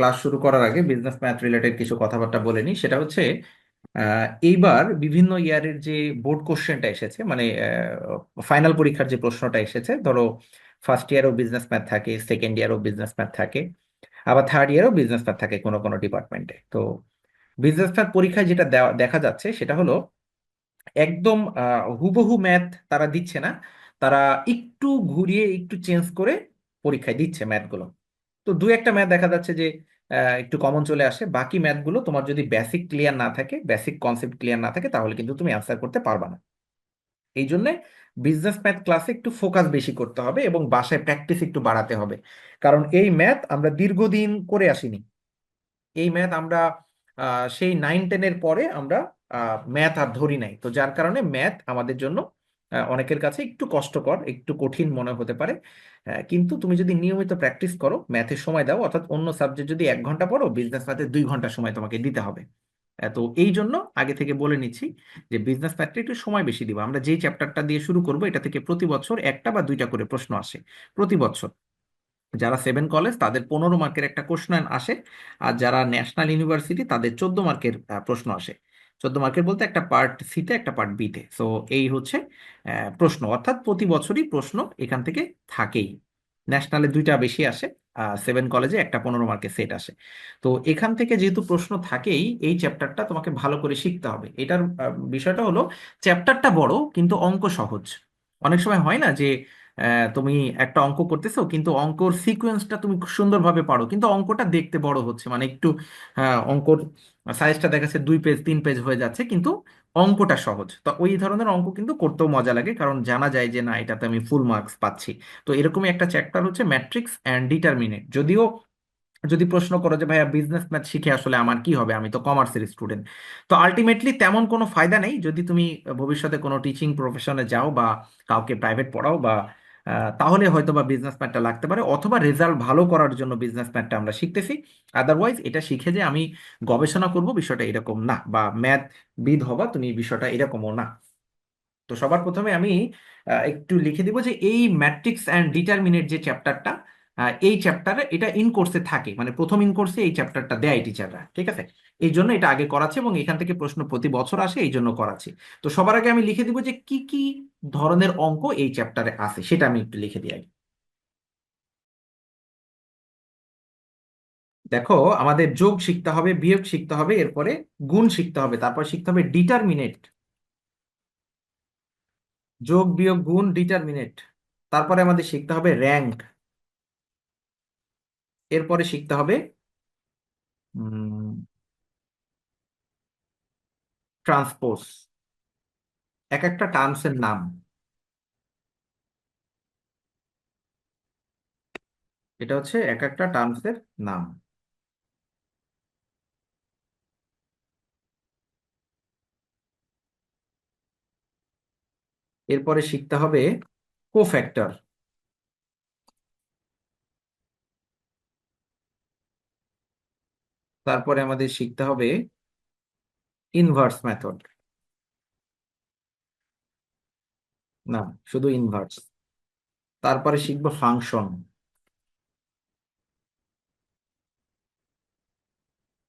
Class শুরু করার আগে বিজনেস ম্যাথ রিলেটেড কিছু কথাবার্তা বলে নিই। সেটা হচ্ছে এইবার বিভিন্ন ইয়ারের যে বোর্ড কোশ্চেনটা এসেছে মানে ফাইনাল পরীক্ষার যে প্রশ্নটা এসেছে, ধরো ফার্স্ট ইয়ারও বিজনেস ম্যাথ থাকে সেকেন্ড ইয়ারও বিজনেস ম্যাথ থাকে, আবার থার্ড ইয়ারও বিজনেস ম্যাথ থাকে কোনো কোনো ডিপার্টমেন্টে তো বিজনেস ম্যাথ পরীক্ষায় যেটা দেখা যাচ্ছে সেটা হলো, একদম হুবহু ম্যাথ তারা দিচ্ছে না, তারা একটু ঘুরিয়ে একটু চেঞ্জ করে পরীক্ষায় দিচ্ছে ম্যাথগুলো তো দু একটা ম্যাথ দেখা যাচ্ছে যে একটু কমন চলে আসে। বাকি ম্যাথগুলো তোমার যদি বেসিক ক্লিয়ার না থাকে বেসিক কনসেপ্ট ক্লিয়ার না থাকে, তাহলে কিন্তু তুমি অ্যান্সার করতে পারবা না। এই জন্য বিজনেস ম্যাথ ক্লাসে একটু ফোকাস বেশি করতে হবে এবং বাসায় প্র্যাকটিস একটু বাড়াতে হবে। কারণ এই ম্যাথ আমরা দীর্ঘদিন করে আসিনি। এই ম্যাথ আমরা সেই নাইন টেনের পরে আমরা ম্যাথ আর ধরি নাই। তো যার কারণে ম্যাথ আমাদের জন্য অনেকের কাছে একটু কষ্টকর, একটু কঠিন মনে হতে পারে। কিন্তু তুমি যদি নিয়মিত প্র্যাকটিস করো ম্যাথের সময় দাও, অর্থাৎ অন্য সাবজেক্ট যদি এক ঘণ্টা পড়ো বিজনেস ম্যাথে দুই ঘণ্টা সময় তোমাকে দিতে হবে। তো এই জন্য আগে থেকে বলে নিচ্ছি যে বিজনেস ম্যাথটা একটু সময় বেশি দিব। আমরা যেই চ্যাপ্টারটা দিয়ে শুরু করব, এটা থেকে প্রতি বছর একটা বা দুইটা করে প্রশ্ন আসে, প্রতি বছর। যারা সেভেন কলেজ তাদের পনেরো মার্কের একটা কোশ্চেন আসে, আর যারা ন্যাশনাল ইউনিভার্সিটি তাদের চোদ্দ মার্কের প্রশ্ন আসে। চোদ্দ মার্কের বলতে একটা পার্ট সিতে একটা পার্ট বিতে সো এই হচ্ছে প্রশ্ন। অর্থাৎ প্রতি বছরই প্রশ্ন এখান থেকে থাকেই। ন্যাশনালে দুইটা বেশি আসে সেভেন কলেজে একটা পনেরো মার্কের সেট আসে। তো এখান থেকে যেহেতু প্রশ্ন থাকেই, এই চ্যাপ্টারটা তোমাকে ভালো করে শিখতে হবে। এটার বিষয়টা হলো চ্যাপ্টারটা বড়, কিন্তু অঙ্ক সহজ। অনেক সময় হয় না যে তুমি একটা অঙ্ক করতেছো, কিন্তু অঙ্কর সিকোয়েন্সটা তুমি সুন্দরভাবে পারো। কিন্তু অঙ্কটা দেখতে বড় হচ্ছে মানে একটু অঙ্কর সাইজটা দেখা যাচ্ছে দুই পেজ তিন পেজ হয়ে যাচ্ছে, কিন্তু অঙ্কটা সহজ। তো ওই ধরনের অঙ্ক কিন্তু করতেও মজা লাগে, কারণ জানা যায় যে না, এটাতে আমি ফুল মার্কস পাচ্ছি। তো এরকমই একটা চ্যাপ্টার হচ্ছে ম্যাট্রিক্স অ্যান্ড ডিটারমিনেন্ট যদিও, যদি প্রশ্ন করো যে, ভাইয়া বিজনেস ম্যাথ শিখে আসলে আমার কি হবে? আমি তো কমার্সের স্টুডেন্ট তো আলটিমেটলি তেমন কোনো ফায়দা নেই। যদি তুমি ভবিষ্যতে কোনো টিচিং প্রফেশনে যাও বা কাউকে প্রাইভেট পড়াও বা তাহলে হয়তো বা বিজনেস প্ল্যানটা লাগতে পারে, অথবা রেজাল্ট ভালো করার জন্য বিজনেস প্ল্যানটা আমরা শিখতেছি। আদারওয়াইজ এটা শিখে যে আমি গবেষণা করব বিষয়টা এরকম না, বা ম্যাথ বিদ হবা তুমি বিষয়টা এরকমও না। তো সবার প্রথমে আমি একটু লিখে দিব যে এই ম্যাট্রিক্স অ্যান্ড ডিটারমিনেট যে চ্যাপ্টারটা এই চ্যাপ্টারে এটা ইন কোর্সে থাকে। মানে প্রথম ইন কোর্সে এই চ্যাপ্টারটা দেয় টিচাররা ঠিক আছে? এই জন্য এটা আগে করাচ্ছে এবং এখান থেকে প্রশ্ন প্রতি বছর আসে, এই জন্য করাচ্ছি। তো সবার আগে আমি লিখে দিব যে কি কি ধরনের অঙ্ক এই চ্যাপ্টারে আছে, সেটা আমি একটু লিখে দিই আগে। দেখো, আমাদের যোগ শিখতে হবে, বিয়োগ শিখতে হবে, এরপরে গুণ শিখতে হবে, তারপর শিখতে হবে ডিটারমিনেট যোগ, বিয়োগ, গুণ ডিটারমিনেট তারপরে আমাদের শিখতে হবে র্যাঙ্ক এরপরে শিখতে হবে ট্রান্সপোজ এক একটা টার্মসের নাম। এটা হচ্ছে এক একটা টার্মসের নাম। এরপরে শিখতে হবে কোফ্যাক্টর তারপরে আমাদের শিখতে হবে ইনভার্স মেথড না, শুধু ইনভার্স তারপরে শিখব ফাংশন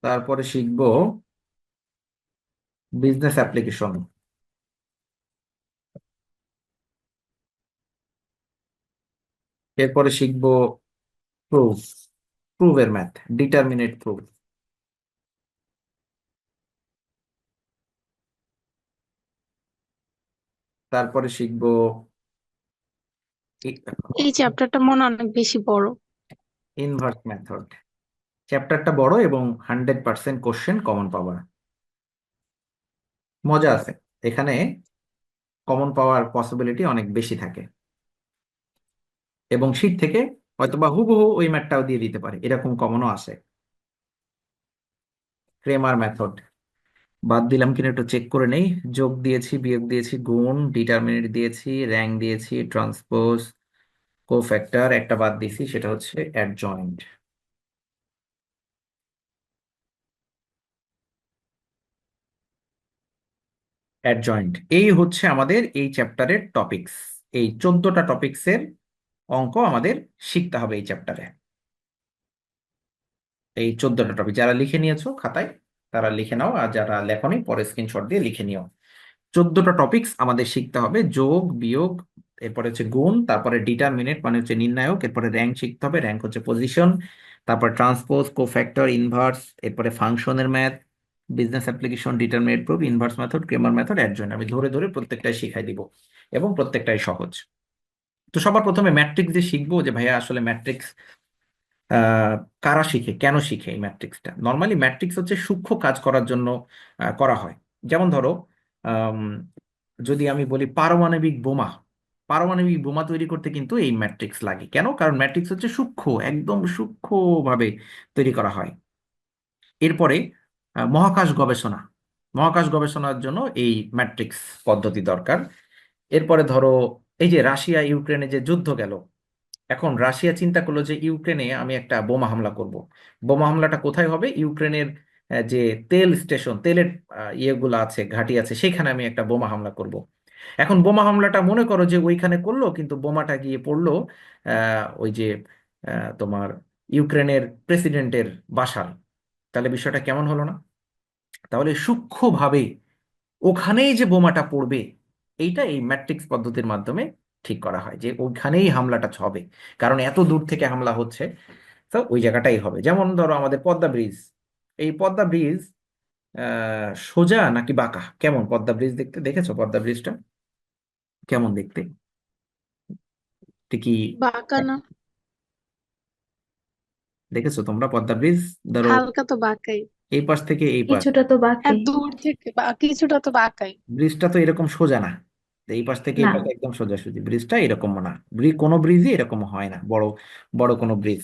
তারপরে শিখব বিজনেস অ্যাপ্লিকেশন এরপরে শিখব প্রুফ প্রুফের ম্যাথ ডিটারমিনেট প্রুফ তারপরে শিখব এই চ্যাপ্টারটা মনে অনেক বেশি বড়। ইনভার্স মেথড চ্যাপ্টারটা বড় এবং হান্ড্রেড পার্সেন্ট কোশ্চেন কমন পাওয়ার মজা আছে। এখানে কমন পাওয়ার পসিবিলিটি অনেক বেশি থাকে। এবং শীট থেকে হয়তোবা হুবহু ওই ম্যাথটাও দিয়ে দিতে পারে। এরকম কমনও আসে ক্রেমার মেথড বাদ দিলাম কিনা একটু চেক করে নেই। যোগ দিয়েছি, বিয়োগ দিয়েছি, গুণ ডিটারমিনেট দিয়েছি র্যাঙ্ক দিয়েছি ট্রান্সপোজ কোফ্যাক্টর একটা বাদ দিয়েছি, সেটা হচ্ছে অ্যাডজয়েন্ট অ্যাডজয়েন্ট এই হচ্ছে আমাদের এই চ্যাপ্টারের টপিকস এই চোদ্দটা টপিকসের অঙ্ক আমাদের শিখতে হবে এই চ্যাপ্টারে এই চোদ্দটা টপিক যারা লিখে নিয়েছো খাতায় তারা লিখে নাও আর যারা লেখনি, পরে স্ক্রিনশট দিয়ে লিখে নিও। চোদ্দটা টপিকস আমাদের শিখতে হবে। যোগ, বিয়োগ, এরপরে হচ্ছে গুণ, তারপরে ডিটারমিনেট মানে হচ্ছে নির্ণায়ক, এরপরে র্যাঙ্ক শিখতে হবে। র্যাঙ্ক হচ্ছে পজিশন তারপর ট্রান্সপোজ কোফ্যাক্টর ইনভার্স এরপরে ফাংশনের math business application determinant proof inverse method Cramer method adjoint আমি ধরে ধরে প্রত্যেকটাই শিখাই দিব এবং প্রত্যেকটাই সহজ। তো সবার প্রথমে ম্যাট্রিক্স যে শিখব যে ভাইয়া আসলে ম্যাট্রিক্স কারা শিখে, কেন শিখে এই ম্যাট্রিক্সটা? নর্মালি ম্যাট্রিক্স হচ্ছে সূক্ষ্ম কাজ করার জন্য করা হয়। যেমন ধরো যদি আমি বলি পারমাণবিক বোমা পারমাণবিক বোমা তৈরি করতে কিন্তু এই ম্যাট্রিক্স লাগে। কেন? কারণ ম্যাট্রিক্স হচ্ছে সূক্ষ্ম, একদম সূক্ষ্মভাবে তৈরি করা হয়। এরপরে মহাকাশ গবেষণা, মহাকাশ গবেষণার জন্য এই ম্যাট্রিক্স পদ্ধতি দরকার। এরপরে ধরো, এই যে রাশিয়া, ইউক্রেনে যে যুদ্ধ গেল এখন রাশিয়া চিন্তা করল যে ইউক্রেনে আমি একটা বোমা হামলা করব। বোমা হামলাটা কোথায় হবে? ইউক্রেনের যে তেল স্টেশন, তেলের ইয়েগুলো আছে, ঘাঁটি আছে, সেখানে আমি একটা বোমা হামলা করব। এখন বোমা হামলাটা মনে করো যে ওইখানে করল, কিন্তু বোমাটা গিয়ে পড়ল ওই যে তোমার ইউক্রেনের প্রেসিডেন্টের বাসায়। তাহলে বিষয়টা কেমন হলো না? তাহলে সূক্ষ্মভাবে ওখানেই যে বোমাটা পড়বে, এইটা এই ম্যাট্রিক্স পদ্ধতির মাধ্যমে ঠিক করা হয় যে ওইখানেই হামলাটা হবে। কারণ এত দূর থেকে হামলা হচ্ছে তো ওই জায়গাটাই হবে। যেমন ধরো আমাদের পদ্মা ব্রিজ। এই পদ্মা ব্রিজ আহ সোজা নাকি বাঁকা? কেমন পদ্মা ব্রিজ দেখতে? দেখেছ পদ্মা ব্রিজটা? কেমন দেখতে? ঠিকই বাঁকা না। দেখেছ তোমরা পদ্মা ব্রিজ? ধরো হালকা তো বাঁকাই। এই পাশ থেকে এই পাশ। কিছুটা তো আর বাকি দূর থেকে বা- কিছুটা তো বাঁকাই। ব্রিজটা তো এরকম সোজা না। এই পাশ থেকে এই না। পাশে একদম সোজাসুজি। ব্রিজটা এরকম না। ব্রিজ কোনো ব্রিজই এরকম হয় না। বড় বড় কোনো ব্রিজ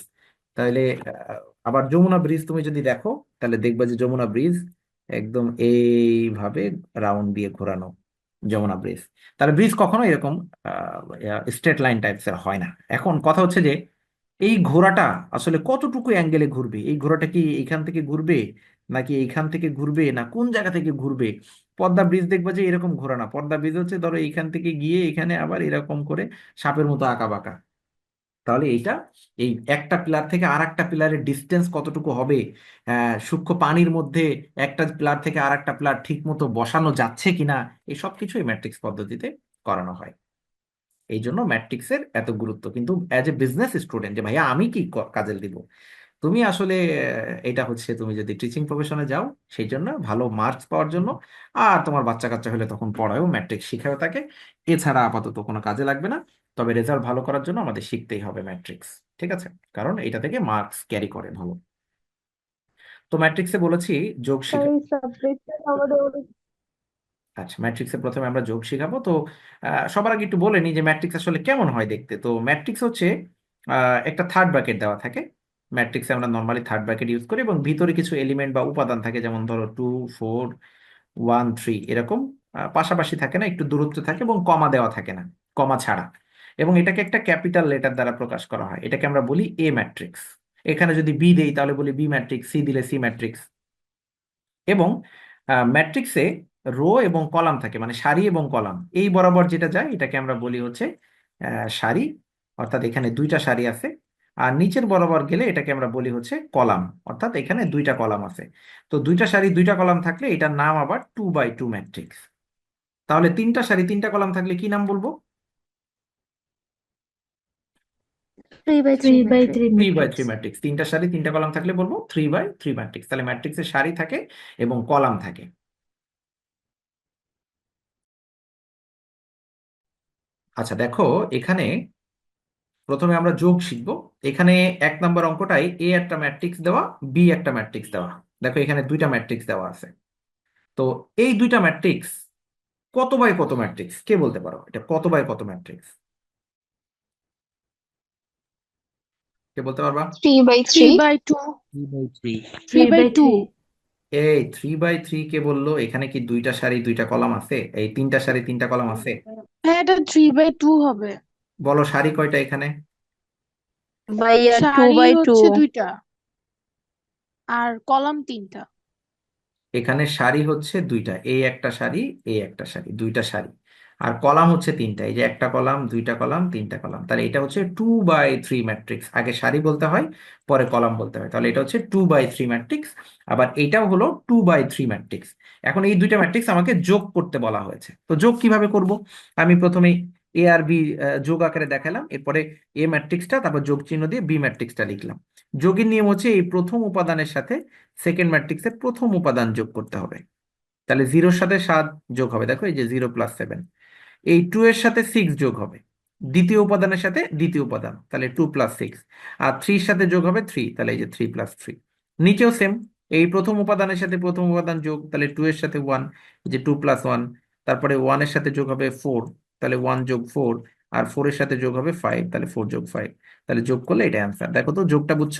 তাহলে আহ, আবার যমুনা ব্রিজ তুমি যদি দেখো তাহলে দেখবা যে যমুনা ব্রিজ একদম এইভাবে রাউন্ড দিয়ে ঘোরানো যমুনা ব্রিজ তাহলে ব্রিজ কখনো এরকম স্ট্রেট লাইন টাইপস এর হয় না। এখন কথা হচ্ছে যে এই ঘোড়াটা আসলে কতটুকু অ্যাঙ্গেলে ঘুরবে? এই ঘোড়াটা কি এইখান থেকে ঘুরবে? নাকি এইখান থেকে ঘুরবে? না কোন জায়গা থেকে ঘুরবে? পদ্মা ব্রিজ দেখবা যে এরকম ঘোরা না। পদ্মা ব্রিজ হচ্ছে ধরো এইখান থেকে গিয়ে এখানে আবার এরকম করে সাপের মতো আঁকা বাঁকা। তাহলে এইটা, এই একটা পিলার থেকে আর একটা পিলারের ডিস্টেন্স কতটুকু হবে? সূক্ষ্ম পানির মধ্যে একটা পিলার থেকে আর একটা পিলার ঠিক মতো বসানো যাচ্ছে কিনা? এই সব কিছুই ম্যাট্রিক্স পদ্ধতিতে করানো হয়। এই জন্য ম্যাট্রিক্সের এত গুরুত্ব। কিন্তু অ্যাজ এ বিজনেস স্টুডেন্ট যে ভাইয়া আমি ক- কাজে দিব তুমি আসলে এটা হচ্ছে তুমি যদি টিচিং প্রফেশনে যাও সেই জন্য ভালো মার্কস পাওয়ার জন্য। আর তোমার বাচ্চা কাচ্চা হলে তখন পড়ায়ও ম্যাট্রিক শিখায়ও তাকে। এছাড়া আপাতত কোনো কাজে লাগবে না। তবে রেজাল্ট ভালো করার জন্য আমাদের শিখতেই হবে ম্যাট্রিক্স ঠিক আছে? কারণ এটা থেকে মার্কস ক্যারি করে ভালো। তো ম্যাট্রিক্সে বলেছি যোগ শিখা আচ্ছা ম্যাট্রিক্সে প্রথমে আমরা যোগ শিখাবো। তো সবার আগে একটু বলে নিই যে ম্যাট্রিক্স আসলে কেমন হয় দেখতে। তো ম্যাট্রিক্স হচ্ছে আহ, একটা থার্ড ব্র্যাকেট দেওয়া থাকে। ম্যাট্রিক্সে আমরা নর্মালি থার্ড ব্র্যাকেট ইউজ করি এবং ভিতরে কিছু এলিমেন্ট বা উপাদান থাকে, যেমন ধরো টু ফোর ওয়ান থ্রি এরকম। পাশাপাশি থাকে না, একটু দূরত্ব থাকে এবং কমা দেওয়া থাকে না কমা ছাড়া। এবং এটাকে একটা ক্যাপিটাল লেটার দ্বারা প্রকাশ করা হয়। এটাকে আমরা বলি এ ম্যাট্রিক্স এখানে যদি বি দেই, তাহলে বলি বি ম্যাট্রিক্স সি দিলে সি ম্যাট্রিক্স এবং ম্যাট্রিক্সে রো এবং কলাম থাকে মানে সারি এবং কলাম এই বরাবর যেটা যায়, এটাকে আমরা বলি হচ্ছে সারি। অর্থাৎ এখানে দুইটা সারি আছে। আর নিচের বরাবর গেলে এটাকে আমরা বলি হচ্ছে কলাম। অর্থাৎ এখানে দুইটা কলাম আছে। তো দুইটা সারি দুইটা কলাম থাকলে এটার নাম আবার টু বাই টু ম্যাট্রিক্স তাহলে তিনটা সারি তিনটা কলাম থাকলে কি নাম বলব? ম্যাট্রিক্স ম্যাট্রিক্স তিনটা সারি তিনটা কলাম থাকলে বলব থ্রি বাই থ্রি ম্যাট্রিক্স তাহলে ম্যাট্রিক্সের সারি থাকে এবং কলাম থাকে। আচ্ছা দেখো এখানে প্রথমে আমরা যোগ শিখব। এখানে এক নম্বর অঙ্কটাই এ একটা ম্যাট্রিক্স দেওয়া বি একটা ম্যাট্রিক্স দেওয়া। দেখো এখানে দুইটা ম্যাট্রিক্স দেওয়া আছে। তো এই দুইটা ম্যাট্রিক্স কত বাই কত ম্যাট্রিক্স কে বলতে পারো? এটা কত বাই কত ম্যাট্রিক্স কে বলতে পারবা? Three by three by two three by three three by two এই থ্রি বাই থ্রি কে বলল? এখানে কি দুইটা সারি দুইটা কলাম আছে? এই তিনটা সারি তিনটা কলাম আছে? হ্যাঁ এটা থ্রি বাই টু হবে। বলো সারি কয়টা এখানে? ভাইয়া টু সারি বাই টু হচ্ছে দুইটা। আর কলাম তিনটা। এখানে সারি হচ্ছে দুইটা এই একটা সারি এই একটা সারি দুইটা সারি আর কলাম হচ্ছে তিনটা এই যে একটা কলাম দুইটা কলাম তিনটা কলাম। তাহলে এটা হচ্ছে টু বাই থ্রি ম্যাট্রিক্স আগে সারি বলতে হয় পরে কলাম বলতে হয়। তাহলে এটা হচ্ছে টু বাই থ্রি ম্যাট্রিক্স আবার এটাও হলো টু বাই থ্রি ম্যাট্রিক্স এখন এই দুইটা ম্যাট্রিক্স আমাকে যোগ করতে বলা হয়েছে। তো যোগ কীভাবে করব? আমি প্রথমে এ আর বি যোগ আকারে দেখালাম। এরপরে এ ম্যাট্রিক্সটা তারপর যোগ চিহ্ন দিয়ে বি ম্যাট্রিক্সটা লিখলাম। যোগের নিয়ম হচ্ছে এই প্রথম উপাদানের সাথে সেকেন্ড ম্যাট্রিক্সের প্রথম উপাদান যোগ করতে হবে। তাহলে জিরোর সাথে সাত যোগ হবে। দেখো এই যে জিরো প্লাস সেভেন এই টু এর সাথে সিক্স যোগ হবে। দ্বিতীয় উপাদানের সাথে দ্বিতীয় উপাদান। তাহলে টু প্লাস সিক্স আর থ্রির সাথে যোগ হবে থ্রি তাহলে এই যে থ্রি প্লাস থ্রি নিচেও সেম এই প্রথম উপাদানের সাথে প্রথম উপাদান যোগ। তাহলে টু এর সাথে ওয়ান যে টু প্লাস ওয়ান তারপরে ওয়ানের সাথে যোগ হবে ফোর তাহলে ওয়ান যোগ ফোর আর ফোর এর সাথে যোগ হবে ফাইভ তাহলে ফোর যোগ ফাইভ তাহলে যোগ করলে এটা অ্যান্সার দেখো তো যোগটা বুঝছ?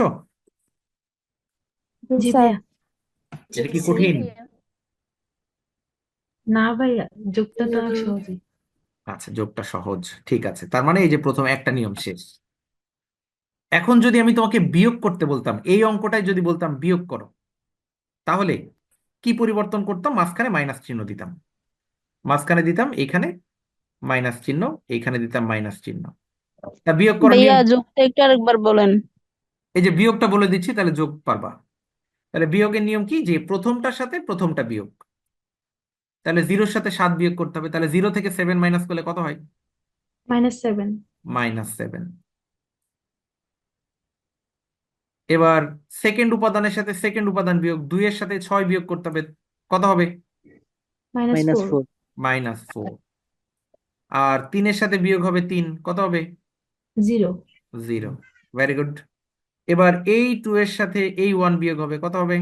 ভাইয়া। এটা কি কঠিন? না ভাইয়া যোগটা তো সহজই। আচ্ছা যোগটা সহজ। ঠিক আছে। তার মানে এই যে প্রথম একটা নিয়ম শেষ। এখন যদি আমি তোমাকে বিয়োগ করতে বলতাম এই অঙ্কটাই যদি বলতাম বিয়োগ করো তাহলে কি পরিবর্তন করতাম? মাঝখানে মাইনাস চিহ্ন দিতাম। মাঝখানে দিতাম এইখানে মাইনাস চিহ্ন এইখানে দিতাম মাইনাস চিহ্ন। তা বিয়োগ করার ভাইয়া নিয়ম যোগটা একটু আরেকবার বলেন। এই যে বিয়োগটা বলে দিচ্ছি তাহলে যোগ পারবা। তাহলে বিয়োগের নিয়ম কি? যে প্রথমটার সাথে প্রথমটা বিয়োগ। তাহলে জিরোর সাথে সাত বিয়োগ করতে হবে। তাহলে জিরো থেকে সেভেন মাইনাস করলে কত হয়? Minus seven. Minus seven. এবার সেকেন্ড উপাদানের সাথে সেকেন্ড উপাদান বিয়োগ দুইয়ের সাথে ছয় বিয়োগ করতে হবে। কত হবে? Minus minus four. Four. Minus four. আর তিনের সাথে বিয়োগ হবে তিন। কত হবে? জিরো। জিরো। ভেরি গুড এবার এই টু এর সাথে এই ওয়ান বিয়োগ হবে। কত হবে?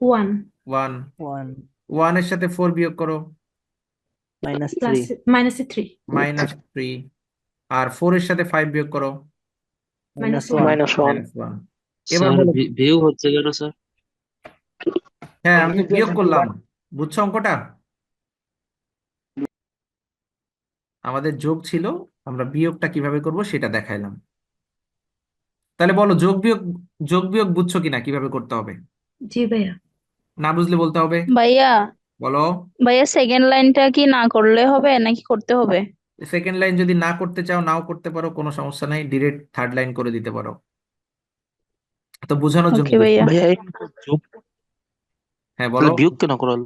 ওয়ান। ওয়ান ওয়ান ওয়ানের সাথে ফোর বিয়োগ করো। Minus three minus three minus three আর ফোর এর সাথে ফাইভ বিয়োগ করো। Minus one one minus one এবার বিয়োগ হচ্ছে কেন স্যার হ্যাঁ আমি বিয়োগ করলাম। বুঝছ অঙ্কটা? আমাদের যোগ ছিল আমরা বিয়োগটা কীভাবে করব সেটা দেখাইলাম। তাহলে বলো যোগ বিয়োগ যোগ বিয়োগ বুঝছ কিনা কীভাবে করতে হবে? জি ভাইয়া। না বুঝলে বলতে হবে? ভাইয়া বলো। ভাইয়া সেকেন্ড লাইনটা কি না করলে হবে নাকি করতে হবে? সেকেন্ড লাইন যদি না করতে চাও নাও করতে পারো কোনো সমস্যা নাই ডিরেক্ট থার্ড লাইন করে দিতে পারো। তো বোঝানোর জন্য ওকে ভাইয়া। ভাইয়া যোগ হ্যাঁ তাহলে বলো বিয়োগ কেন করাল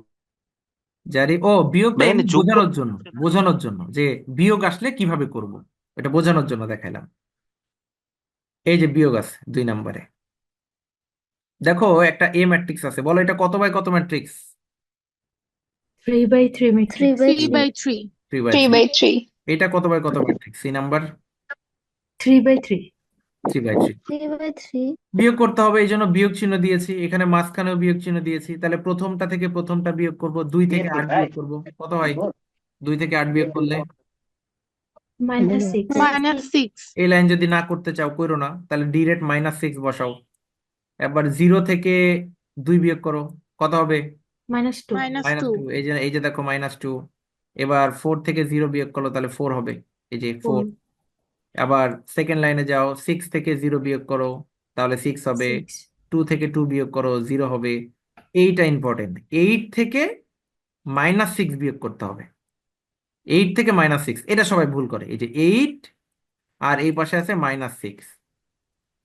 জারি ও বিয়োগটা এমনি যোগ বোঝানোর জন্য বোঝানোর জন্য যে বিয়োগ আসলে কীভাবে করব এটা বোঝানোর জন্য দেখাইলাম। এই যে বিয়োগ আছে দুই নম্বরে। দেখো একটা এ ম্যাট্রিক্স আছে বলো এটা কত বাই কত matrix three by three three by three by three three by three three by three এটা কত বাই কত matrix C number three by three three by three three by three বিয়োগ করতে হবে এই জন্য বিয়োগ চিহ্ন দিয়েছি। এখানে মাঝখানেও বিয়োগ চিহ্ন দিয়েছি। তাহলে প্রথমটা থেকে প্রথমটা বিয়োগ করব দুই থেকে আট বিয়োগ করব। কত হয়? দুই থেকে আট বিয়োগ করলে? মাইনাস সিক্স মাইনাস সিক্স এই লাইন যদি না করতে চাও করো না। তাহলে ডিরেক্ট মাইনাস সিক্স বসাও। এবার জিরো থেকে দুই বিয়োগ করো। কত হবে? মাইনাস টু মাইনাস টু এই যে এই যে দেখো মাইনাস টু এবার ফোর থেকে জিরো বিয়োগ করো তাহলে ফোর হবে। এই যে ফোর আবার সেকেন্ড লাইনে যাও সিক্স থেকে জিরো বিয়োগ করো তাহলে সিক্স হবে টু থেকে টু বিয়োগ করো জিরো হবে। এইটা ইম্পর্টেন্ট এইট থেকে মাইনাস সিক্স বিয়োগ করতে হবে। এইট থেকে মাইনাস সিক্স এটা সবাই ভুল করে। এই যে এইট আর এই পাশে আছে মাইনাস সিক্স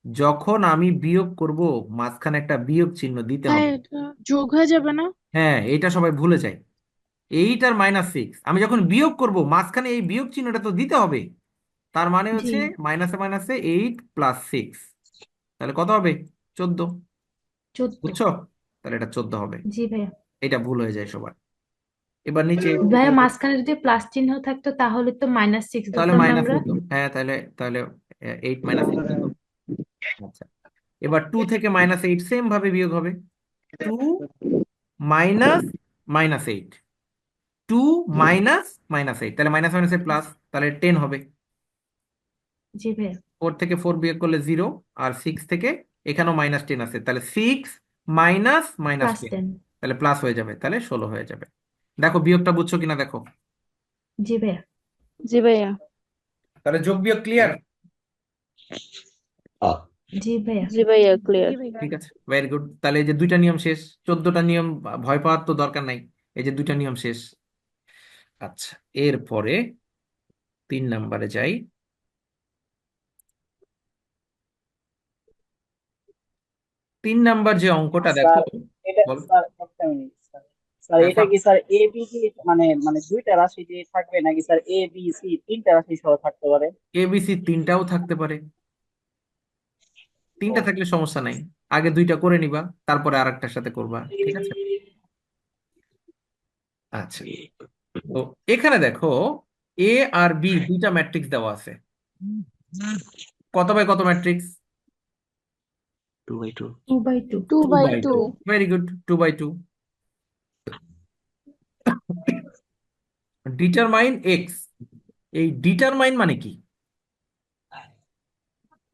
যখন আমি বিয়োগ করব মাঝখানে একটা বিয়োগ চিহ্ন দিতে হবে। এটা যোগ হয়ে যাবে না? হ্যাঁ এইটা সবাই ভুলে যায়। এইট আর মাইনাস সিক্স আমি যখন বিয়োগ করব মাঝখানে এই বিয়োগ চিহ্নটা তো দিতে হবে। তার মানে হচ্ছে মাইনাসে মাইনাসে এইট প্লাস সিক্স তাহলে কত হবে? চোদ্দ। বুঝছ? তাহলে এটা চোদ্দ হবে। জি ভাইয়া। এটা ভুল হয়ে যায় সবার। এবার নিচে ভাইয়া মাঝখানে যদি প্লাস চিহ্ন থাকতো তাহলে তো মাইনাস সিক্স তাহলে মাইনাস হ্যাঁ তাহলে তাহলে এইট মাইনাস হতো আচ্ছা। এবার টু থেকে মাইনাস এইট সেম ভাবে বিয়োগ হবে। Two minus minus eight two minus minus eight তাহলে মাইনাস মাইনাস মাইনাসে প্লাস তাহলে টেন হবে। জি ভাইয়া। ফোর থেকে ফোর বিয়োগ করলে জিরো আর সিক্স থেকে এখানেও মাইনাস টেন আছে। তাহলে six minus minus plus ten ten তাহলে প্লাস হয়ে যাবে তাহলে ষোলো হয়ে যাবে। দেখো বিয়োগটা বুঝছ কিনা দেখো। জি ভাইয়া। জি ভাইয়া। তাহলে যোগ বিয়োগ ক্লিয়ার জি ভাইয়া। জি ভাইয়া ক্লিয়ার ঠিক আছে ভেরি গুড তাহলে এই যে দুইটা নিয়ম শেষ চোদ্দটা নিয়ম ভয় পাওয়ার তো দরকার নাই। এই যে দুইটা নিয়ম শেষ। আচ্ছা এরপরে তিন নাম্বারে যাই। তিন নাম্বার যে অঙ্কটা দেখো এটা বলো। স্যার একটা মিনিট স্যার। স্যার হ্যাঁ, এটা। কি স্যার এ বি কি মানে মানে দুইটা রাশি দিয়ে থাকবে নাকি স্যার এ বি সি তিনটা রাশি সহ থাকতে পারে? এবিসি তিনটাও থাকতে পারে। তিনটা থাকলে সমস্যা নাই। আগে দুইটা করে নিবা তারপরে আরেকটার সাথে করবা ঠিক আছে? আচ্ছা। তো এখানে দেখো এ আর বি দুইটা ম্যাট্রিক্স দেওয়া আছে। কত বাই কত matrix two by two two by two two two by by two two very good two by two determine X এই ডিটারমাইন মানে কি?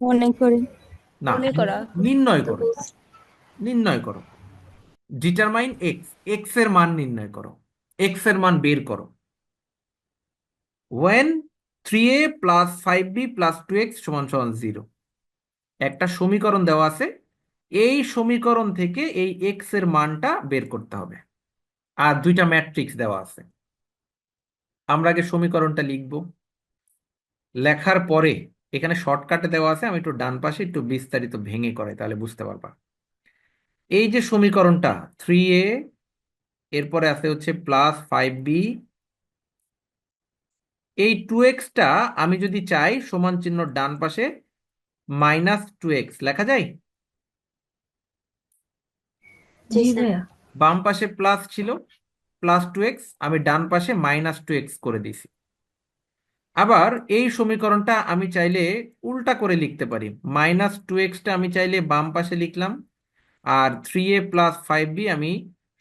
মনে করি। না মনে করা। নির্ণয় করো। নির্ণয় করো। ডিটারমাইন এক্স এক্সের মান নির্ণয় করো। এক্সের মান বের করো। When three A plus five B plus two X সমান সমান জিরো একটা সমীকরণ দেওয়া আছে। এই সমীকরণ থেকে এই এক্সের মানটা বের করতে হবে। আর দুইটা ম্যাট্রিক্স দেওয়া আছে। আমরা আগে সমীকরণটা লিখব। লেখার পরে এখানে শর্টকাটে দেওয়া আছে, আমি একটু ডান পাশে একটু বিস্তারিত ভেঙে করে, তাহলে বুঝতে পারবা। এই যে সমীকরণটা থ্রি এ এরপরে আছে হচ্ছে প্লাস ফাইভ বি এই টু এক্সটা আমি যদি চাই, সমান চিহ্ন ডান পাশে মাইনাস টু এক্স লেখা যায়? বাম পাশে প্লাস ছিল প্লাস টু এক্স আমি ডান পাশে মাইনাস টু এক্স করে দিছি আবার এই সমীকরণটা আমি চাইলে উল্টা করে লিখতে পারি। মাইনাস টু এক্সটা আমি চাইলে বাম পাশে লিখলাম আর three A plus five B আমি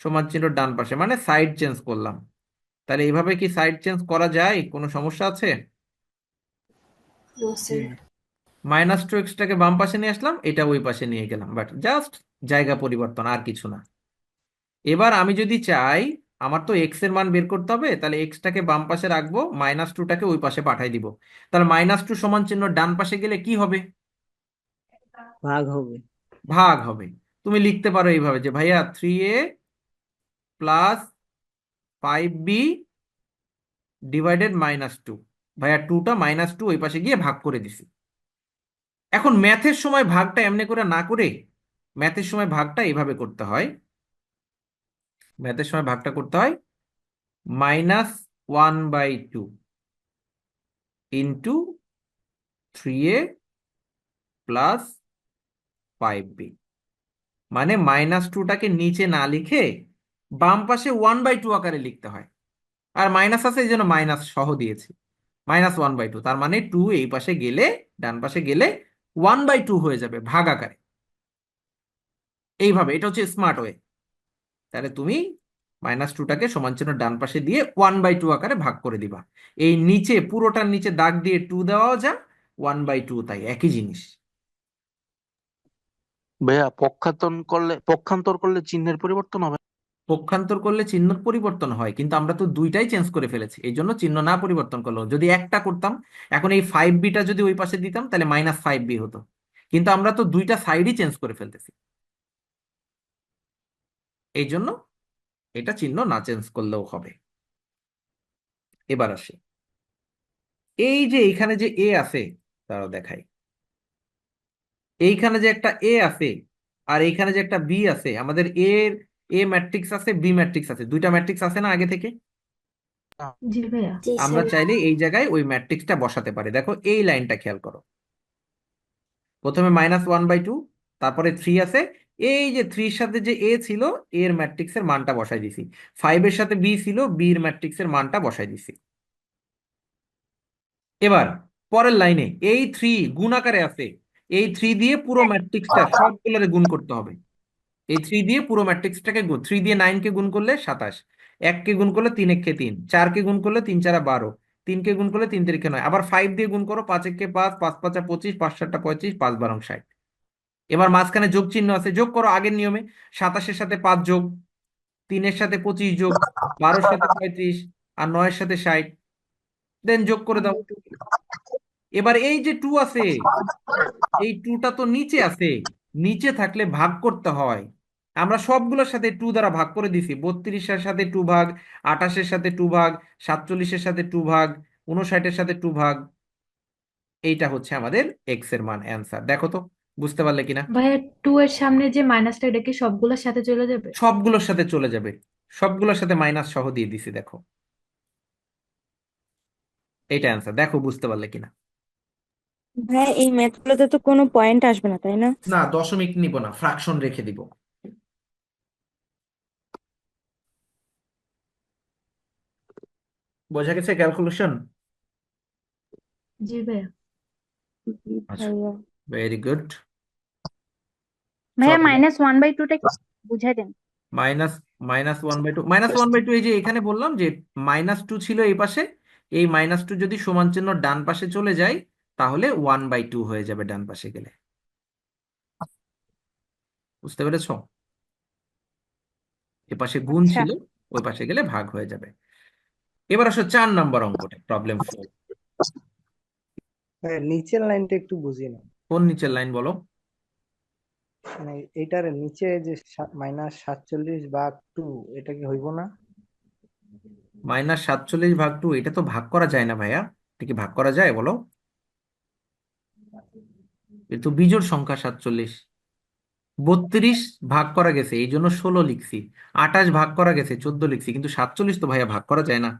সমান চিহ্ন ডান পাশে মানে সাইড চেঞ্জ করলাম। তাহলে এইভাবে কি সাইড চেঞ্জ করা যায়? কোনো সমস্যা আছে? মাইনাস টু এক্সটাকে বাম পাশে নিয়ে আসলাম এটা ওই পাশে নিয়ে গেলাম বাট জাস্ট জায়গা পরিবর্তন আর কিছু না। এবার আমি যদি চাই আমার তো এক্সের মান বের করতে হবে তাহলে এক্সটাকে বাম পাশে রাখব মাইনাস টুটাকে ওই পাশে পাঠাই দিব। তাহলে মাইনাস টু সমান চিহ্ন ডান পাশে গেলে কি হবে? ভাগ হবে। ভাগ হবে। তুমি লিখতে পারো এইভাবে যে ভাইয়া three A plus five B divided minus two ভাইয়া টুটা মাইনাস টু ওই পাশে গিয়ে ভাগ করে দিছি। এখন ম্যাথের সময় ভাগটা এমনি করে না করে ম্যাথের সময় ভাগটা এইভাবে করতে হয়। ম্যাথের সময় ভাগটা করতে হয় minus one by two into three A plus five B মানে মাইনাস টুটাকে নিচে না লিখে বাম পাশে ওয়ান বাই টু আকারে লিখতে হয়। আর মাইনাস আছে এই জন্য মাইনাস সহ দিয়েছি। মাইনাস ওয়ান বাই টু তার মানে টু এই পাশে গেলে, ডান পাশে গেলে ওয়ান বাই টু হয়ে যাবে ভাগ আকারে। এইভাবে, এটা হচ্ছে স্মার্ট ওয়ে তাহলে তুমি মাইনাস টুটাকে সমান চিহ্ন ডান পাশে দিয়ে ওয়ান বাই টু আকারে ভাগ করে দিবা। এই নিচে, পুরোটার নিচে দাগ দিয়ে টু দেওয়াও যা ওয়ান বাই টু তাই, একই জিনিস। ভাইয়া, পক্ষান্তর করলে পক্ষান্তর করলে চিহ্নের পরিবর্তন হবে? পক্ষান্তর করলে চিহ্ন পরিবর্তন হয়, কিন্তু আমরা তো দুইটাই চেঞ্জ করে ফেলেছি, এই জন্য চিহ্ন না পরিবর্তন করল যদি একটা করতাম, এখন এই ফাইভ বিটা যদি ওই পাশে দিতাম, তাহলে মাইনাস ফাইভ বি হতো। কিন্তু আমরা তো দুইটা সাইডই চেঞ্জ করে ফেলতেছি। এই জন্য এটা চিহ্ন না চেঞ্জ করলেও হবে। এবার আসি। এই যে এইখানে যে এ আছে তারা দেখাই। এইখানে যে একটা এ আছে, আর এইখানে যে একটা বি আছে, আমাদের এর এ ম্যাট্রিক্স আছে বি ম্যাট্রিক্স আছে। দুইটা ম্যাট্রিক্স আছে না আগে থেকে? জি ভাইয়া। জি আমরা চাইলে এই জায়গায় ওই ম্যাট্রিক্সটা বসাতে পারি। দেখো এই লাইনটা খেয়াল করো। প্রথমে মাইনাস ওয়ান বাই টু তারপরে থ্রি আছে। এই যে থ্রির সাথে যে এ ছিল এর ম্যাট্রিক্সের মানটা বসাই দিছি। ফাইভের সাথে বি ছিল বির ম্যাট্রিক্সের মানটা বসাই দিছি। এবার পরের লাইনে এই থ্রি গুণ আকারে আছে। এই থ্রি দিয়ে পুরো ম্যাট্রিক্সটা সবগুলোরে গুণ করতে হবে। এই থ্রি দিয়ে পুরো ম্যাট্রিক্সটাকে গুণ থ্রি দিয়ে নাইনকে গুণ করলে সাতাশ এককে গুণ করলে তিন একে তিন চারকে গুণ করলে তিন চারা বারো তিনকে গুণ করলে তিন তিরিকে নয়, আবার ফাইভ দিয়ে গুণ করো পাঁচ একে পাঁচ পাঁচ পাঁচা পঁচিশ, পাঁচ সাতটা পঁয়ত্রিশ, পাঁচ বারং ষাট। এবার মাঝখানে যোগ চিহ্ন আছে, যোগ করো আগের নিয়মে, সাতাশের সাথে পাঁচ যোগ, তিনের সাথে পঁচিশ যোগ, বারোর সাথে পঁয়ত্রিশ, আর নয়ের সাথে ষাট দেন যোগ করে দাও। এবার এই যে টু আছে, এই টুটা তো নিচে আছে নিচে থাকলে ভাগ করতে হয়। আমরা সবগুলোর সাথে টু দ্বারা ভাগ করে দিছি। বত্রিশের সাথে টু ভাগ আঠাশের সাথে টু ভাগ সাতচল্লিশের সাথে টু ভাগ উনষাটের সাথে টু ভাগ। এইটা হচ্ছে আমাদের এক্সের মান অ্যান্সার দেখো তো বুঝতে পারলে কিনা? ভাইয়া টু এর সামনে যে মাইনাসটা এটা কি সবগুলোর সাথে চলে যাবে? সবগুলোর সাথে চলে যাবে। সবগুলোর সাথে মাইনাস সহ দিয়ে দিছি দেখো। এইটা অ্যান্সার দেখো বুঝতে পারলে কিনা? ভাই এই ম্যাথগুলোতে তো কোনো পয়েন্ট আসবে না তাই না? না দশমিক নিব না ফ্রাকশন রেখে দিব। বোঝা গেছে ক্যালকুলেশন জি ভাইয়া। জি আচ্ছা। ভাইয়া। ভেরি গুড ভাইয়া চলো মাইনাস ওয়ান বাই টুটা বুঝাই দেন। Minus minus one by two minus one by two এই যে এখানে বললাম যে মাইনাস টু ছিল এই পাশে এই মাইনাস টু যদি সমান চিহ্ন ডান পাশে চলে যায় তাহলে ওয়ান বাই টু হয়ে যাবে ডান পাশে গেলে। বুঝতে পেরেছ? এ পাশে গুণ আচ্ছা। ছিল ওই পাশে গেলে ভাগ হয়ে যাবে। এবার আসো চার নম্বর অঙ্কটা প্রবলেম ফোর হ্যাঁ, নিচের লাইনটা একটু বুঝি না কোন নিচের লাইন বলো? মানে এটার নিচে যে মাইনাস সাতচল্লিশ ভাগ টু এটা কি হইব না? মাইনাস সাতচল্লিশ ভাগ টু এটা তো ভাগ করা যায় না ভাইয়া। এটা কি ভাগ করা যায় বলো? এটা তো বিজোড় সংখ্যা সাতচল্লিশ। বত্রিশ ভাগ করা গেছে এই জন্য ষোলো লিখছি। আঠাশ ভাগ করা গেছে চোদ্দ লিখছি কিন্তু সাতচল্লিশ তো ভাইয়া ভাগ করা যায় না।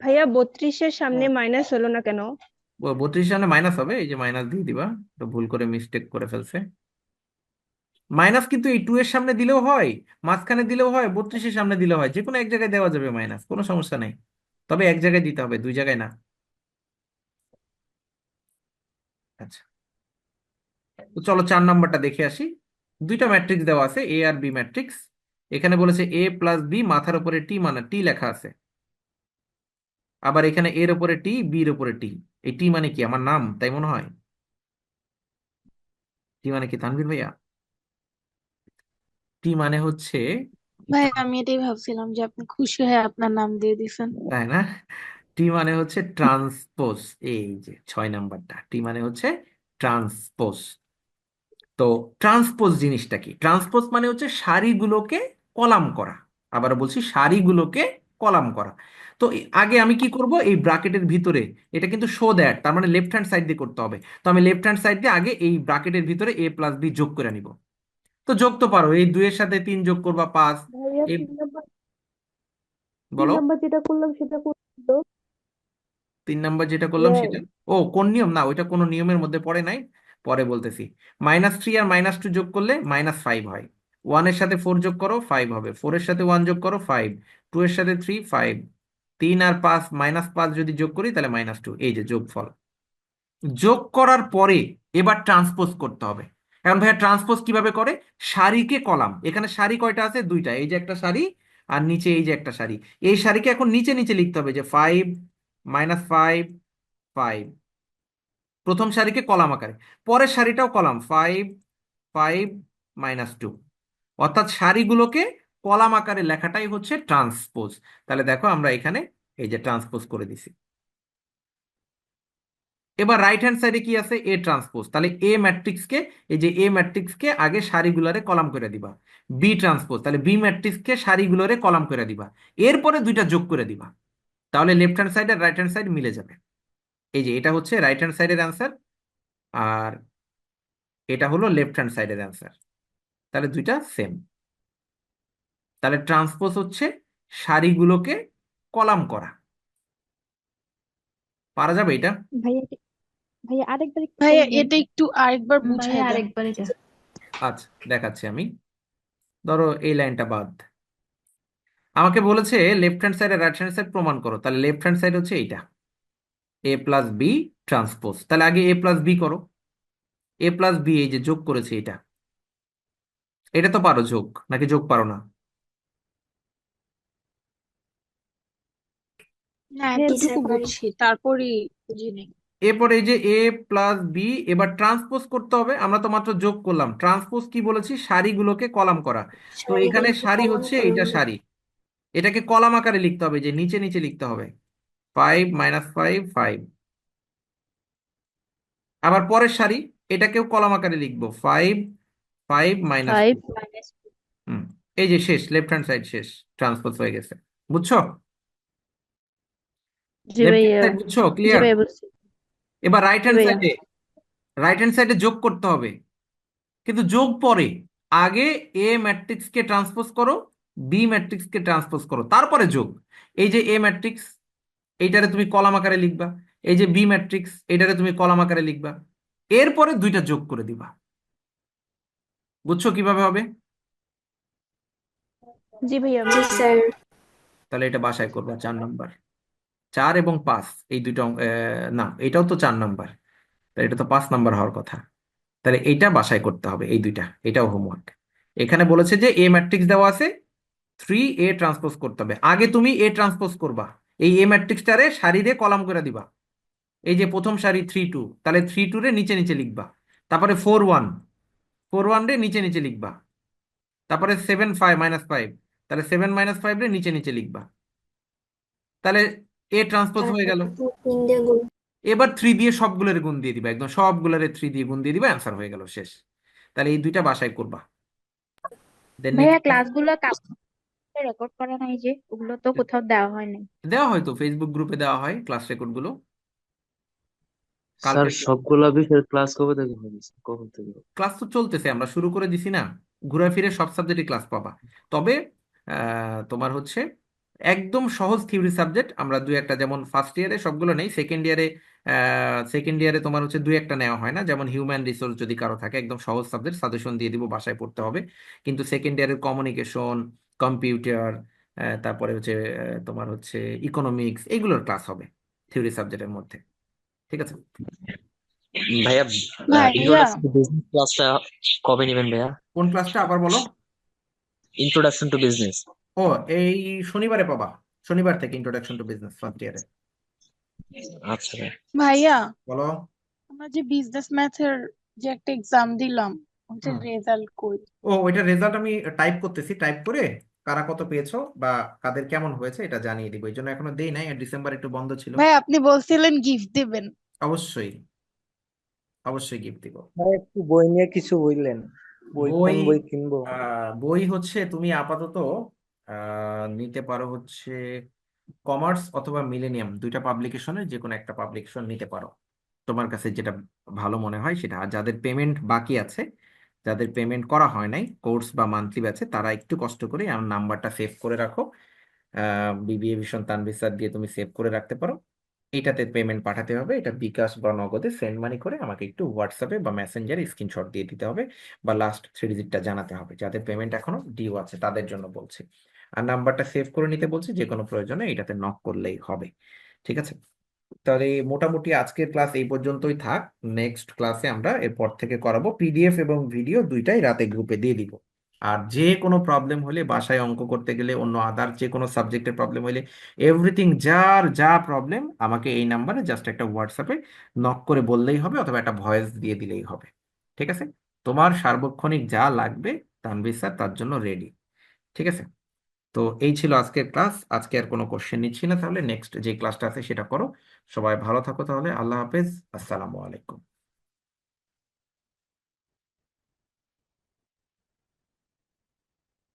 ভাইয়া বত্রিশের সামনে হ্যাঁ। মাইনাস হলো না কেন? বত্রিশ সামনে মাইনাস হবে? এই যে মাইনাস দিয়ে দিবা তো ভুল করে মিস্টেক করে ফেলছে। মাইনাস কিন্তু এই টু এর সামনে দিলেও হয় মাঝখানে দিলেও হয় বত্রিশের সামনে দিলেও হয় যে কোনো এক জায়গায় দেওয়া যাবে মাইনাস কোনো সমস্যা নেই। তবে এক জায়গায় দিতে হবে দুই জায়গায় না। আচ্ছা। তো চলো চার নাম্বারটা দেখে আসি। দুইটা ম্যাট্রিক্স দেওয়া আছে এ আর বি ম্যাট্রিক্স এখানে বলেছে এ প্লাস বি মাথার উপরে টি মানে টি লেখা আছে। আবার এখানে এর উপরে টি বির উপরে টি এই টি মানে কি? আমার নাম তাই মনে হয়? টি মানে কি তানভীর ভাইয়া? টি মানে হচ্ছে ভাই আমি এটাই ভাবছিলাম যে আপনি খুশি হয়ে আপনার নাম দিয়ে দিছেন তাই না? টি মানে হচ্ছে ট্রান্সপোজ এই যে ছয় নাম্বারটা। টি মানে হচ্ছে ট্রান্সপোজ তো ট্রান্সপোজ জিনিসটা কি? ট্রান্সপোজ মানে হচ্ছে সারিগুলোকে কলাম করা। আবার বলছি সারিগুলোকে কলাম করা। তো আগে আমি কি করব? এই ব্রাকেটের ভিতরে এটা কিন্তু শো দ্যাট তার মানে লেফট হ্যান্ড সাইড দিয়ে করতে হবে। তো আমি লেফট হ্যান্ড সাইড দিয়ে আগে এই ব্রাকেটের ভিতরে এ প্লাস বি যোগ করে নিব। তো যোগ তো পারো এই দুইয়ের সাথে তিন যোগ করবা পাঁচ। বলো। যেটা করলাম সেটা তিন নাম্বার যেটা করলাম সেটা ও কোন নিয়ম? না ওইটা কোনো নিয়মের মধ্যে পড়ে নাই পরে বলতেছি। মাইনাস থ্রি আর মাইনাস টু যোগ করলে মাইনাস ফাইভ হয়। ওয়ানের সাথে ফোর যোগ করো ফাইভ হবে। ফোরের সাথে ওয়ান যোগ করো ফাইভ। টু এর সাথে থ্রি ফাইভ। তিন আর পাঁচ মাইনাস পাঁচ যদি যোগ করি তাহলে মাইনাস টু। এই যে যোগফল। যোগ করার পরে এবার ট্রান্সপোজ করতে হবে। এখন ভাইয়া ট্রান্সপোজ কীভাবে করে? সারিকে কলাম। এখানে সারি কয়টা আছে? দুইটা। এই যে একটা সারি আর নিচে এই যে একটা সারি। এই সারিকে এখন নিচে নিচে লিখতে হবে যে ফাইভ মাইনাস ফাইভ ফাইভ। প্রথম সারিকে কলাম আকারে। পরের সারিটাও column, five five minus two. অর্থাৎ সারিগুলোকে কলাম আকারে লেখাটাই হচ্ছে ট্রান্সপোজ। তাহলে দেখো আমরা এখানে এই যে ট্রান্সপোজ করে দিছি। এবার রাইট হ্যান্ড সাইডে কি আছে? A transpose. তাহলে এ ম্যাট্রিক্সকে এই যে এ ম্যাট্রিক্সকে আগে সারিগুলারে কলাম করে দিবা। B transpose. তাহলে বি ম্যাট্রিক্সকে সারিগুলোরে কলাম করে দিবা। এরপরে দুইটা যোগ করে দিবা। তাহলে লেফট হ্যান্ড সাইড আর রাইট হ্যান্ড সাইড মিলে যাবে। এই যে এটা হচ্ছে রাইট হ্যান্ড সাইডের অ্যান্সার আর এটা হলো লেফট হ্যান্ড সাইডের অ্যান্সার তাহলে দুইটা সেম তাহলে ট্রান্সপোজ হচ্ছে সারিগুলোকে কলাম করা। পারা যাবে এটা? ভাইয়া আরেকবার ভাইয়া এটা একটু আরেকবার বুঝাই আরেকবারে আচ্ছা দেখাচ্ছি আমি। ধরো এই লাইনটা বাদ। আমাকে বলেছে লেফট হ্যান্ড সাইড আর রাইট হ্যান্ড সাইড প্রমাণ করো। তাহলে লেফট হ্যান্ড সাইড হচ্ছে এইটা। এ প্লাস বি ট্রান্সপোজ তাহলে আগে এ প্লাস বি করো। এ প্লাস বি এই যে যোগ করেছে এটা। এটা তো পারো যোগ নাকি যোগ পারো না? না হ্যাঁ, এরপরে এই যে এ প্লাস বি এবার ট্রান্সপোজ করতে হবে। আমরা তো মাত্র যোগ করলাম। ট্রান্সপোজ কি বলেছি? সারিগুলোকে কলাম করা। তো এখানে সারি হচ্ছে এইটা সারি এটাকে কলাম আকারে লিখতে হবে যে নিচে নিচে লিখতে হবে। ফাইভ মাইনাস ফাইভ ফাইভ আবার পরের সারি এটাকেও কলাম আকারে লিখব। ফাইভ ফাইভ মাইনাস হুম এই যে শেষ লেফট হ্যান্ড সাইড শেষ ট্রান্সপোজ হয়ে গেছে। বুঝছ? বুঝছ? ক্লিয়ার এবার রাইট হ্যান্ড সাইডে রাইট হ্যান্ড সাইডে যোগ করতে হবে। কিন্তু যোগ পরে আগে এ ম্যাট্রিক্স কে ট্রান্সপোজ করো বি ম্যাট্রিক্স কে ট্রান্সপোজ করো। তারপরে যোগ। এই যে এ ম্যাট্রিক্স এইটারে তুমি কলাম আকারে লিখবা। এই যে বি ম্যাট্রিক্স এইটারে তুমি কলাম আকারে লিখবা। এরপরে দুইটা যোগ করে দিবা। বুঝছ কীভাবে হবে? জি ভাইয়া স্যার তাহলে এটা বাসায় করবা চার নাম্বার। চার এবং পাঁচ এই দুইটা আহ, না এটাও তো চার নাম্বার। তাহলে এটা তো পাঁচ নাম্বার হওয়ার কথা। তাহলে এইটা বাসায় করতে হবে এই দুইটা। এটাও হোমওয়ার্ক এখানে বলেছে যে এ ম্যাট্রিক্স দেওয়া আছে থ্রি এ ট্রান্সপোজ করতে হবে। আগে তুমি এ ট্রান্সপোজ করবা। এই এ ম্যাট্রিক্সটারে সারি দিয়ে কলাম করে দিবা। এই যে প্রথম সারি থ্রি টু তাহলে থ্রি টু রে নিচে নিচে লিখবা। তারপরে ফোর ওয়ান ফোর ওয়ান রে নিচে নিচে লিখবা। তারপরে সেভেন ফাইভ মাইনাস ফাইভ তাহলে সেভেন মাইনাস ফাইভ রে নিচে নিচে লিখবা। তাহলে এ ট্রান্সপোজ হয়ে গেল। গুণ। এবার থ্রি দিয়ে সবগুলোর গুণ দিয়ে দিবা। একদম সবগুলোর থ্রি দিয়ে গুণ দিয়ে দিবা অ্যান্সার হয়ে গেল শেষ। তাহলে এই দুইটা বাসায় করবা। ক্লাসগুলো রেকর্ড করা নাই যে ওগুলো তো কোথাও দেওয়া হয় নাই। দেওয়া হয় তো ফেসবুক গ্রুপে দেওয়া হয় ক্লাস রেকর্ডগুলো। স্যার কালকে সবগুলা বিষয়ের ক্লাস কবে থেকে হবে? স্যার? কখন থেকে হবে? ক্লাস তো চলতেছে আমরা শুরু করে দিছি না। ঘুরে ফিরে সব সাবজেক্টে ক্লাস পাবা। তবে আহ, তোমার হচ্ছে একদম সহজ থিওরি সাবজেক্ট আমরা দুই একটা যেমন ফার্স্ট ইয়ারে সবগুলো নেই সেকেন্ড ইয়ারে সেকেন্ড ইয়ারে তোমার হচ্ছে দুই একটা নেওয়া হয় না। যেমন হিউম্যান রিসোর্স যদি কারও থাকে একদম সহজ সাবজেক্ট সাজেশন দিয়ে দিব বাসায় পড়তে হবে। কিন্তু সেকেন্ড ইয়ারের কমিউনিকেশন কম্পিউটার তারপরে হচ্ছে আহ, তোমার হচ্ছে ইকোনমিক্স এগুলোর ক্লাস হবে থিওরি সাবজেক্টের মধ্যে। ঠিক আছে? ভাইয়া ভাইয়া। ইন্ট্রোডাকশন টু বিজনেস ক্লাসটা কবে নেবেন ভাইয়া? কোন ক্লাসটা আবার বলো। ইন্ট্রোডাকশন টু বিজনেস ও এই শনিবারে পাবা। শনিবার থেকে ইন্ট্রোডাকশন টু বিজনেস ফার্স্ট ইয়ারে আচ্ছা ভাইয়া। ভাইয়া বলো। আমরা যে বিজনেস ম্যাথের যে একটা এক্সাম দিলাম ওটার হুম। রেজাল্ট কই? ও ওইটা রেজাল্ট আমি টাইপ করতেছি টাইপ করে কারা কত পেয়েছ বা কাদের কেমন হয়েছে এটা জানিয়ে দিব এই জন্য এখনও দেই নাই আর ডিসেম্বর একটু বন্ধ ছিল। ভাই আপনি বলছিলেন গিফট দিবেন। অবশ্যই অবশ্যই গিফট দিব। ভাই একটু বই নিয়ে কিছু বললেন বই কোন বই বই কিনবো? আহ, বই হচ্ছে তুমি আপাতত আহ, নিতে পারো হচ্ছে কমার্স অথবা মিলেনিয়াম দুইটা পাবলিকেশনের যে কোনো একটা পাবলিকেশন নিতে পারো। তোমার কাছে যেটা ভালো মনে হয় সেটা আর যাদের পেমেন্ট বাকি আছে যাদের পেমেন্ট করা হয় নাই কোর্স বা মান্থলি ব্যাচে তারা একটু কষ্ট করে আমার নাম্বারটা সেভ করে রাখো। বিবিএ ভিশন তানভীর স্যার দিয়ে তুমি সেভ করে রাখতে পারো। এটাতে পেমেন্ট পাঠাতে হবে। এটা বিকাশ বা নগদে সেন্ড মানি করে আমাকে একটু হোয়াটসঅ্যাপে বা মেসেঞ্জারে স্ক্রিনশট দিয়ে দিতে হবে বা লাস্ট থ্রি ডিজিটটা জানাতে হবে। যাদের পেমেন্ট এখনও ডিউ আছে, তাদের জন্য বলছি। আর নাম্বারটা সেভ করে নিতে বলছি যে কোনো প্রয়োজনে এটাতে নক করলেই হবে। ঠিক আছে? তাহলে মোটামুটি আজকের ক্লাস এই পর্যন্তই থাক। নেক্সট ক্লাসে আমরা এরপর থেকে করাবো। পিডিএফ এবং ভিডিও দুইটাই রাতে গ্রুপে দিয়ে দিব। আর যে কোনো প্রবলেম হলে বাসায় অঙ্ক করতে গেলে, অন্য আদার যে কোনো সাবজেক্টের প্রবলেম হলে এভরিথিং যার যা প্রবলেম আমাকে এই নাম্বারে জাস্ট একটা হোয়াটসঅ্যাপে নক করে বললেই হবে অথবা একটা ভয়েস দিয়ে দিলেই হবে। ঠিক আছে? তোমার সার্বক্ষণিক যা লাগবে, তানভীর স্যার তার জন্য রেডি ঠিক আছে? তো এই ছিল আজকের ক্লাস। আজকে আর কোনো কোশ্চেন নিচ্ছি না। তাহলে নেক্সট যে ক্লাসটা আছে সেটা করো। সবাই ভালো থাকো তাহলে। আল্লাহ হাফেজ। আসসালামু আলাইকুম।